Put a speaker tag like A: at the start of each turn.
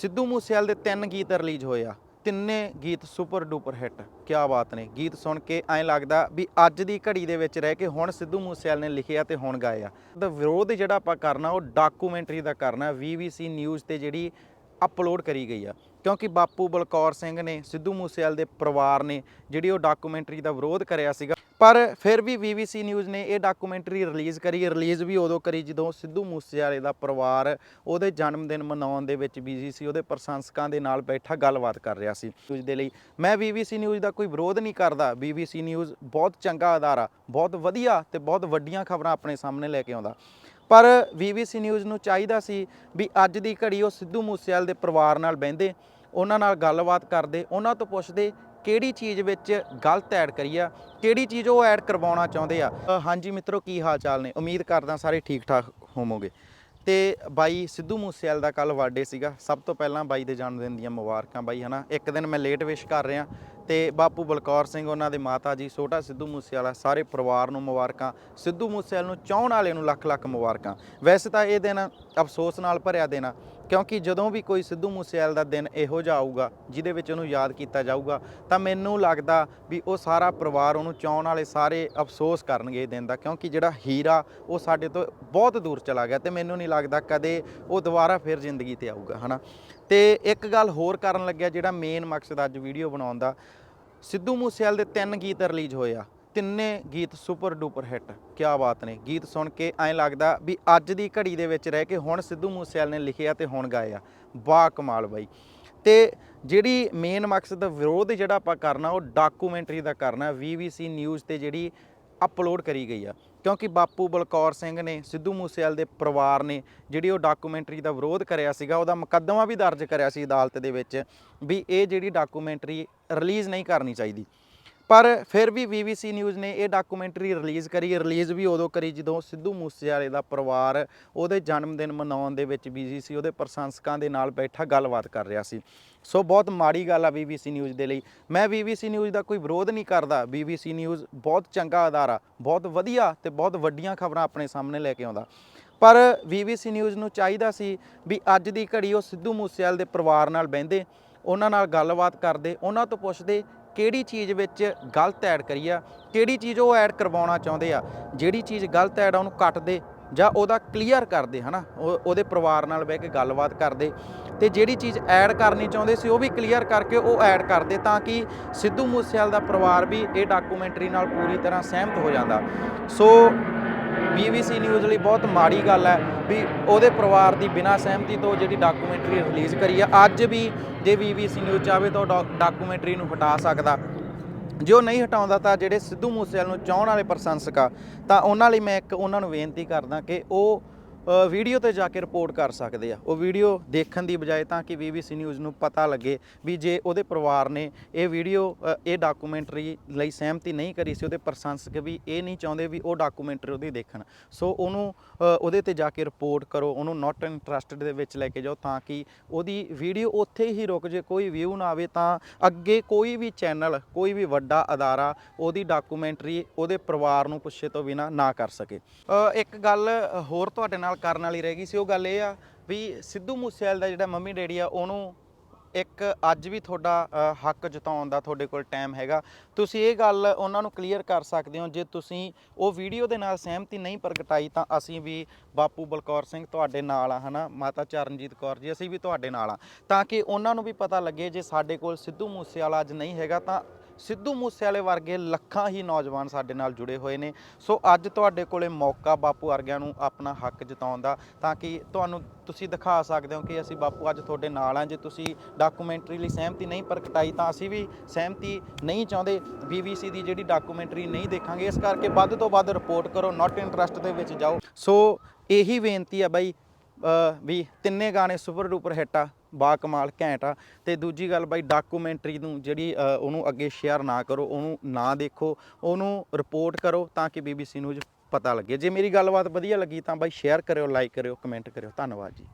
A: ਸਿੱਧੂ ਮੂਸੇਵਾਲ ਦੇ ਤਿੰਨ ਗੀਤ ਰਿਲੀਜ਼ ਹੋਏ ਆ। ਤਿੰਨੇ ਗੀਤ ਸੁਪਰ ਡੂਪਰ ਹਿੱਟ। ਕੀ ਬਾਤ ਨੇ। ਗੀਤ ਸੁਣ ਕੇ ਐਂ ਲੱਗਦਾ ਵੀ ਅੱਜ ਦੀ ਘੜੀ ਦੇ ਵਿੱਚ ਰਹਿ ਕੇ ਹੁਣ ਸਿੱਧੂ ਮੂਸੇਵਾਲ ਨੇ ਲਿਖਿਆ ਤੇ ਹੁਣ ਗਾਇਆ ਦਾ ਵਿਰੋਧ ਜਿਹੜਾ ਆਪਾਂ ਕਰਨਾ, ਉਹ ਡਾਕੂਮੈਂਟਰੀ ਦਾ ਕਰਨਾ ਵੀਵੀਸੀ ਨਿਊਜ਼ ਤੇ ਜਿਹੜੀ ਅਪਲੋਡ ਕਰੀ ਗਈ ਆ। ਕਿਉਂਕਿ ਬਾਪੂ ਬਲਕੌਰ ਸਿੰਘ ਨੇ, ਸਿੱਧੂ ਮੂਸੇਵਾਲ ਦੇ ਪਰਿਵਾਰ ਨੇ ਜਿਹੜੀ ਉਹ ਡਾਕੂਮੈਂਟਰੀ ਦਾ ਵਿਰੋਧ ਕਰਿਆ ਸੀਗਾ। ਪਰ ਫਿਰ ਵੀ ਵੀਵੀਸੀ ਨਿਊਜ਼ ਨੇ ਇਹ ਡਾਕੂਮੈਂਟਰੀ ਰਿਲੀਜ਼ ਕਰੀ। ਰਿਲੀਜ਼ ਵੀ ਉਦੋਂ ਕਰੀ ਜਦੋਂ ਸਿੱਧੂ ਮੂਸੇਵਾਲੇ ਦਾ ਪਰਿਵਾਰ ਉਹਦੇ ਜਨਮ ਦਿਨ ਮਨਾਉਣ ਦੇ ਵਿੱਚ ਬਿਜ਼ੀ ਸੀ, ਉਹਦੇ ਪ੍ਰਸ਼ੰਸਕਾਂ ਦੇ ਨਾਲ ਬੈਠਾ ਗੱਲਬਾਤ ਕਰ ਰਿਹਾ ਸੀ। ਨਿਊਜ਼ ਦੇ ਲਈ ਮੈਂ ਵੀਵੀਸੀ ਨਿਊਜ਼ ਦਾ ਕੋਈ ਵਿਰੋਧ ਨਹੀਂ ਕਰਦਾ। ਵੀਵੀਸੀ ਨਿਊਜ਼ ਬਹੁਤ ਚੰਗਾ ਅਦਾਰਾ, ਬਹੁਤ ਵਧੀਆ ਤੇ ਬਹੁਤ ਵੱਡੀਆਂ ਖਬਰਾਂ ਆਪਣੇ ਸਾਹਮਣੇ ਲੈ ਕੇ ਆਉਂਦਾ। ਪਰ ਵੀਵੀਸੀ ਨਿਊਜ਼ ਨੂੰ ਚਾਹੀਦਾ ਸੀ ਵੀ ਅੱਜ ਦੀ ਘੜੀ ਉਹ ਸਿੱਧੂ ਮੂਸੇਵਾਲ ਦੇ ਪਰਿਵਾਰ ਨਾਲ ਬਹਿੰਦੇ। ਉਹਨਾਂ ਨਾਲ ਗੱਲਬਾਤ ਕਰਦੇ ਉਹਨਾਂ ਤੋਂ ਪੁੱਛਦੇ ਕਿਹੜੀ ਚੀਜ਼ ਵਿੱਚ ਗਲਤ ਐਡ ਕਰੀ ਆ ਕਿਹੜੀ ਚੀਜ਼ ਉਹ ਐਡ ਕਰਵਾਉਣਾ ਚਾਹੁੰਦੇ ਆ। ਅ, ਹਾਂਜੀ ਮਿੱਤਰੋ ਕੀ ਹਾਲ ਚਾਲ ਨੇ? ਉਮੀਦ ਕਰਦਾ ਸਾਰੇ ਠੀਕ ਠਾਕ ਹੋਵੋਗੇ। ਤੇ ਬਾਈ ਸਿੱਧੂ ਮੂਸੇਵਾਲ ਦਾ ਕੱਲ ਬਰਥਡੇ ਸੀਗਾ। ਸਭ ਤੋਂ ਪਹਿਲਾਂ ਬਾਈ ਦੇ ਜਨਮ ਦਿਨ ਦੀਆਂ ਮੁਬਾਰਕਾਂ ਬਾਈ ਹਨਾ? ਇੱਕ ਦਿਨ ਮੈਂ ਲੇਟ ਵਿਸ਼ ਕਰ ਰਿਹਾ। ਤੇ ਬਾਪੂ ਬਲਕੌਰ ਸਿੰਘ ਉਹਨਾਂ ਦੇ ਮਾਤਾ ਜੀ ਛੋਟਾ ਸਿੱਧੂ ਮੂਸੇਵਾਲਾ ਸਾਰੇ ਪਰਿਵਾਰ ਨੂੰ ਮੁਬਾਰਕਾਂ। ਸਿੱਧੂ ਮੂਸੇਵਾਲ ਨੂੰ ਚਾਹਣ ਵਾਲੇ ਨੂੰ ਲੱਖ ਲੱਖ ਮੁਬਾਰਕਾਂ। ਵੈਸੇ ਤਾਂ ਇਹ ਦਿਨ ਅਫਸੋਸ ਨਾਲ ਭਰਿਆ ਦਿਨ ਆ। ਕਿਉਂਕਿ ਜਦੋਂ ਵੀ ਕੋਈ ਸਿੱਧੂ ਮੂਸੇਵਾਲ ਦਾ ਦਿਨ ਇਹੋ ਜਿਹਾ ਆਊਗਾ, ਜਿਹਦੇ ਵਿੱਚ ਉਹਨੂੰ ਯਾਦ ਕੀਤਾ ਜਾਊਗਾ, ਤਾਂ ਮੈਨੂੰ ਲੱਗਦਾ ਵੀ ਉਹ ਸਾਰਾ ਪਰਿਵਾਰ ਉਹਨੂੰ ਚਾਹਣ ਵਾਲੇ ਸਾਰੇ ਅਫਸੋਸ ਕਰਨਗੇ ਇਹ ਦਿਨ ਦਾ, ਕਿਉਂਕਿ ਜਿਹੜਾ ਹੀਰਾ ਉਹ ਸਾਡੇ ਤੋਂ ਬਹੁਤ ਦੂਰ ਚਲਾ ਗਿਆ ਤੇ ਮੈਨੂੰ ਨਹੀਂ ਲੱਗਦਾ ਕਦੇ ਉਹ ਦੁਬਾਰਾ ਫਿਰ ਜ਼ਿੰਦਗੀ ਤੇ ਆਊਗਾ, ਹਨਾ? ਤੇ ਇੱਕ ਗੱਲ ਹੋਰ ਕਰਨ ਲੱਗਿਆ ਜਿਹੜਾ ਮੇਨ ਮਕਸਦ ਅੱਜ ਵੀਡੀਓ ਬਣਾਉਣ ਦਾ, ਸਿੱਧੂ ਮੂਸੇਵਾਲ ਦੇ ਤਿੰਨ ਗੀਤ ਰਿਲੀਜ਼ ਹੋਏ ਆ। ਤਿੰਨੇ ਗੀਤ ਸੁਪਰ ਡੂਪਰ ਹਿੱਟ। ਕੀ ਬਾਤ ਨੇ। ਗੀਤ ਸੁਣ ਕੇ ਐਂ ਲੱਗਦਾ ਵੀ ਅੱਜ ਦੀ ਘੜੀ ਦੇ ਵਿੱਚ ਰਹਿ ਕੇ ਹੁਣ ਸਿੱਧੂ ਮੂਸੇਵਾਲ ਨੇ ਲਿਖਿਆ ਤੇ ਹੁਣ ਗਾਇਆ ਬਾ ਕਮਾਲ ਬਾਈ। ਤੇ ਜਿਹੜੀ ਮੇਨ ਮਕਸਦ ਵਿਰੋਧ ਜਿਹੜਾ ਆਪਾਂ ਕਰਨਾ, ਉਹ ਡਾਕੂਮੈਂਟਰੀ ਦਾ ਕਰਨਾ ਵੀਵੀਸੀ ਨਿਊਜ਼ ਤੇ ਜਿਹੜੀ ਅਪਲੋਡ ਕਰੀ ਗਈ ਆ। ਕਿਉਂਕਿ ਬਾਪੂ ਬਲਕੌਰ ਸਿੰਘ ਨੇ, ਸਿੱਧੂ ਮੂਸੇਵਾਲ ਦੇ ਪਰਿਵਾਰ ਨੇ ਜਿਹੜੀ ਉਹ ਡਾਕੂਮੈਂਟਰੀ ਦਾ ਵਿਰੋਧ ਕਰਿਆ ਸੀਗਾ, ਉਹਦਾ ਮੁਕੱਦਮਾ ਵੀ ਦਰਜ ਕਰਿਆ ਸੀ ਅਦਾਲਤ ਦੇ ਵਿੱਚ ਵੀ ਇਹ ਜਿਹੜੀ ਡਾਕੂਮੈਂਟਰੀ ਰਿਲੀਜ਼ ਨਹੀਂ ਕਰਨੀ ਚਾਹੀਦੀ। ਪਰ ਫਿਰ ਵੀ ਵੀਵੀਸੀ ਨਿਊਜ਼ ਨੇ ਇਹ ਡਾਕੂਮੈਂਟਰੀ ਰਿਲੀਜ਼ ਕਰੀ ਰਿਲੀਜ਼ ਵੀ ਉਦੋਂ ਕਰੀ ਜਦੋਂ ਸਿੱਧੂ ਮੂਸੇਵਾਲੇ ਦਾ ਪਰਿਵਾਰ ਉਹਦੇ ਜਨਮ ਦਿਨ ਮਨਾਉਣ ਦੇ ਵਿੱਚ ਬਿਜ਼ੀ ਸੀ, ਉਹਦੇ ਪ੍ਰਸ਼ੰਸਕਾਂ ਦੇ ਨਾਲ ਬੈਠਾ ਗੱਲਬਾਤ ਕਰ ਰਿਹਾ ਸੀ। ਸੋ ਬਹੁਤ ਮਾੜੀ ਗੱਲ ਆ ਵੀਵੀਸੀ ਨਿਊਜ਼ ਦੇ ਲਈ। ਮੈਂ ਵੀਵੀਸੀ ਨਿਊਜ਼ ਦਾ ਕੋਈ ਵਿਰੋਧ ਨਹੀਂ ਕਰਦਾ। ਵੀਵੀਸੀ ਨਿਊਜ਼ ਬਹੁਤ ਚੰਗਾ ਅਦਾਰਾ, ਬਹੁਤ ਵਧੀਆ ਤੇ ਬਹੁਤ ਵੱਡੀਆਂ ਖਬਰਾਂ ਆਪਣੇ ਸਾਹਮਣੇ ਲੈ ਕੇ ਆਉਂਦਾ। ਪਰ ਵੀਵੀਸੀ ਨਿਊਜ਼ ਨੂੰ ਚਾਹੀਦਾ ਸੀ ਵੀ ਅੱਜ ਦੀ ਘੜੀ ਉਹ ਸਿੱਧੂ ਮੂਸੇਵਾਲ ਦੇ ਪਰਿਵਾਰ ਨਾਲ ਬਹਿੰਦੇ, ਉਹਨਾਂ ਨਾਲ ਗੱਲਬਾਤ ਕਰਦੇ, ਉਹਨਾਂ ਤੋਂ ਪੁੱਛਦੇ ਕਿਹੜੀ ਚੀਜ਼ ਵਿੱਚ ਗਲਤ ਐਡ ਕਰੀ ਆ ਕਿਹੜੀ ਚੀਜ਼ ਉਹ ਐਡ ਕਰਵਾਉਣਾ ਚਾਹੁੰਦੇ ਆ, ਜਿਹੜੀ ਚੀਜ਼ ਗਲਤ ਐਡ ਆ ਉਹਨੂੰ ਕੱਟਦੇ ਜਾਂ ਉਹਦਾ ਕਲੀਅਰ ਕਰਦੇ, ਹਨਾ? ਉਹ- ਉਹਦੇ ਪਰਿਵਾਰ ਨਾਲ ਬਹਿ ਕੇ ਗੱਲਬਾਤ ਕਰਦੇ ਤੇ ਜਿਹੜੀ ਚੀਜ਼ ਐਡ ਕਰਨੀ ਚਾਹੁੰਦੇ ਸੀ ਉਹ ਵੀ ਕਲੀਅਰ ਕਰਕੇ ਉਹ ਐਡ ਕਰਦੇ ਤਾਂ ਕਿ ਸਿੱਧੂ ਮੂਸੇਵਾਲ ਦਾ ਪਰਿਵਾਰ ਵੀ ਇਹ ਡਾਕੂਮੈਂਟਰੀ ਨਾਲ ਪੂਰੀ ਤਰ੍ਹਾਂ ਸਹਿਮਤ ਹੋ ਜਾਂਦਾ। ਸੋ BBC ਨਿਊਜ਼ ਲਈ ਬਹੁਤ ਮਾੜੀ ਗੱਲ ਹੈ ਵੀ ਉਹਦੇ ਪਰਿਵਾਰ ਦੀ ਬਿਨਾਂ ਸਹਿਮਤੀ ਤੋਂ ਜਿਹੜੀ ਡਾਕੂਮੈਂਟਰੀ ਰਿਲੀਜ਼ ਕਰੀ ਆ, ਅੱਜ ਵੀ ਜੇ BBC ਨਿਊਜ਼ ਚਾਹਵੇ ਤਾਂ ਉਹ ਡਾਕ- ਡਾਕੂਮੈਂਟਰੀ ਨੂੰ ਹਟਾ ਸਕਦਾ। ਜੇ ਉਹ ਨਹੀਂ ਹਟਾਉਂਦਾ ਤਾਂ ਜਿਹੜੇ ਸਿੱਧੂ ਮੂਸੇਵਾਲ ਨੂੰ ਚਾਹਣ ਵਾਲੇ ਪ੍ਰਸ਼ੰਸਕ ਆ, ਤਾਂ ਉਹਨਾਂ ਲਈ ਮੈਂ ਇੱਕ ਉਹਨਾਂ ਨੂੰ ਬੇਨਤੀ ਕਰਦਾ ਕਿ ਉਹ ਵੀਡੀਓ ਤੇ ਜਾ ਕੇ ਰਿਪੋਰਟ ਕਰ ਸਕਦੇ ਆ। ਉਹ ਵੀਡੀਓ ਦੇਖਣ ਦੀ ਬਜਾਏ ਤਾਂ ਕਿ BBC ਨਿਊਜ਼ ਨੂੰ ਪਤਾ ਲੱਗੇ ਵੀ ਜੇ ਉਹਦੇ ਪਰਿਵਾਰ ਨੇ ਇਹ ਵੀਡੀਓ ਇਹ ਡਾਕੂਮੈਂਟਰੀ ਲਈ ਸਹਿਮਤੀ ਨਹੀਂ ਕਰੀ ਸੀ, ਉਹਦੇ ਪ੍ਰਸ਼ੰਸਕ ਵੀ ਇਹ ਨਹੀਂ ਚਾਹੁੰਦੇ ਵੀ ਉਹ ਡਾਕੂਮੈਂਟਰੀ ਉਹਦੀ ਦੇਖਣ। ਸੋ ਉਹਨੂੰ ਉਹਦੇ ਤੇ ਜਾ ਕੇ ਰਿਪੋਰਟ ਕਰੋ, ਉਹਨੂੰ ਨਾਟ ਇੰਟਰਸਟਡ ਦੇ ਵਿੱਚ ਲੈ ਕੇ ਜਾਓ ਤਾਂ ਕਿ ਉਹਦੀ ਵੀਡੀਓ ਉੱਥੇ ਹੀ ਰੁਕ ਜੇ, ਕੋਈ ਵਿਊ ਨਾ ਆਵੇ ਤਾਂ ਅੱਗੇ ਕੋਈ ਵੀ ਚੈਨਲ ਕੋਈ ਵੀ ਵੱਡਾ ਅਦਾਰਾ ਉਹਦੀ ਡਾਕੂਮੈਂਟਰੀ ਉਹਦੇ ਪਰਿਵਾਰ ਨੂੰ ਪੁੱਛੇ ਤੋਂ ਬਿਨਾ ਨਾ ਕਰ ਸਕੇ। ਇੱਕ ਗੱਲ ਹੋਰ ਤੁਹਾਡੇ ਨਾਲ ਕਰਨ ਵਾਲੀ ਰਹਿ ਗਈ ਸੀ। ਉਹ ਗੱਲ ਇਹ ਆ ਵੀ ਸਿੱਧੂ ਮੂਸੇਵਾਲ ਦਾ ਜਿਹੜਾ ਮੰਮੀ ਡੈਡੀ ਆ, ਉਹਨੂੰ ਇੱਕ ਅੱਜ ਵੀ ਤੁਹਾਡਾ ਹੱਕ ਜਤਾਉਣ ਦਾ ਤੁਹਾਡੇ ਕੋਲ ਟਾਈਮ ਹੈਗਾ। ਤੁਸੀਂ ਇਹ ਗੱਲ ਉਹਨਾਂ ਨੂੰ ਕਲੀਅਰ ਕਰ ਸਕਦੇ ਹੋ। ਜੇ ਤੁਸੀਂ ਉਹ ਵੀਡੀਓ ਦੇ ਨਾਲ ਸਹਿਮਤੀ ਨਹੀਂ ਪ੍ਰਗਟਾਈ, ਤਾਂ ਅਸੀਂ ਵੀ ਬਾਪੂ ਬਲਕੌਰ ਸਿੰਘ ਤੁਹਾਡੇ ਨਾਲ ਆ, ਹਨਾ? ਮਾਤਾ ਚਰਨਜੀਤ ਕੌਰ ਜੀ, ਅਸੀਂ ਵੀ ਤੁਹਾਡੇ ਨਾਲ ਆ। ਤਾਂ ਕਿ ਉਹਨਾਂ ਨੂੰ ਵੀ ਪਤਾ ਲੱਗੇ, ਜੇ ਸਾਡੇ ਕੋਲ ਸਿੱਧੂ ਮੂਸੇਵਾਲਾ ਅੱਜ ਨਹੀਂ ਹੈਗਾ, ਤਾਂ ਸਿੱਧੂ ਮੂਸੇਵਾਲੇ ਵਰਗੇ ਲੱਖਾਂ ਹੀ ਨੌਜਵਾਨ ਸਾਡੇ ਨਾਲ ਜੁੜੇ ਹੋਏ ਨੇ। ਸੋ ਅੱਜ ਤੁਹਾਡੇ ਕੋਲੇ ਮੌਕਾ ਬਾਪੂ ਵਰਗਿਆਂ ਨੂੰ ਆਪਣਾ ਹੱਕ ਜਤਾਉਣ ਦਾ, ਤਾਂ ਕਿ ਤੁਹਾਨੂੰ ਤੁਸੀਂ ਦਿਖਾ ਸਕਦੇ ਹੋ ਕਿ ਅਸੀਂ ਬਾਪੂ ਅੱਜ ਤੁਹਾਡੇ ਨਾਲ ਆ ਜੇ ਤੁਸੀਂ ਡਾਕੂਮੈਂਟਰੀ ਲਈ ਸਹਿਮਤੀ ਨਹੀਂ ਪ੍ਰਗਟਾਈ, ਤਾਂ ਅਸੀਂ ਵੀ ਸਹਿਮਤੀ ਨਹੀਂ ਚਾਹੁੰਦੇ। BBC ਦੀ ਜਿਹੜੀ ਡਾਕੂਮੈਂਟਰੀ ਨਹੀਂ ਦੇਖਾਂਗੇ, ਇਸ ਕਰਕੇ ਵੱਧ ਤੋਂ ਵੱਧ ਰਿਪੋਰਟ ਕਰੋ ਨਾਟ ਇੰਟਰਸਟ ਦੇ ਵਿੱਚ ਜਾਓ। ਸੋ ਇਹੀ ਬੇਨਤੀ ਆ ਬਾਈ ਵੀ ਤਿੰਨੇ ਗਾਣੇ ਸੁਪਰ ਡੂਪਰ ਹਿੱਟ ਆ। ਬਾ ਕਮਾਲ ਘੈਂਟ ਆ। ਤੇ ਦੂਜੀ ਗੱਲ ਬਾਈ ਡਾਕੂਮੈਂਟਰੀ ਨੂੰ ਜਿਹੜੀ ਉਹਨੂੰ ਅੱਗੇ ਸ਼ੇਅਰ ਨਾ ਕਰੋ, ਉਹਨੂੰ ਨਾ ਦੇਖੋ, ਉਹਨੂੰ ਰਿਪੋਰਟ ਕਰੋ ਤਾਂ ਕਿ BBC ਨਿਊਜ਼ ਪਤਾ ਲੱਗੇ। ਜੇ ਮੇਰੀ ਗੱਲਬਾਤ ਵਧੀਆ ਲੱਗੀ ਤਾਂ ਬਾਈ ਸ਼ੇਅਰ ਕਰਿਓ ਲਾਈਕ ਕਰਿਓ ਕਮੈਂਟ ਕਰਿਓ। ਧੰਨਵਾਦ ਜੀ।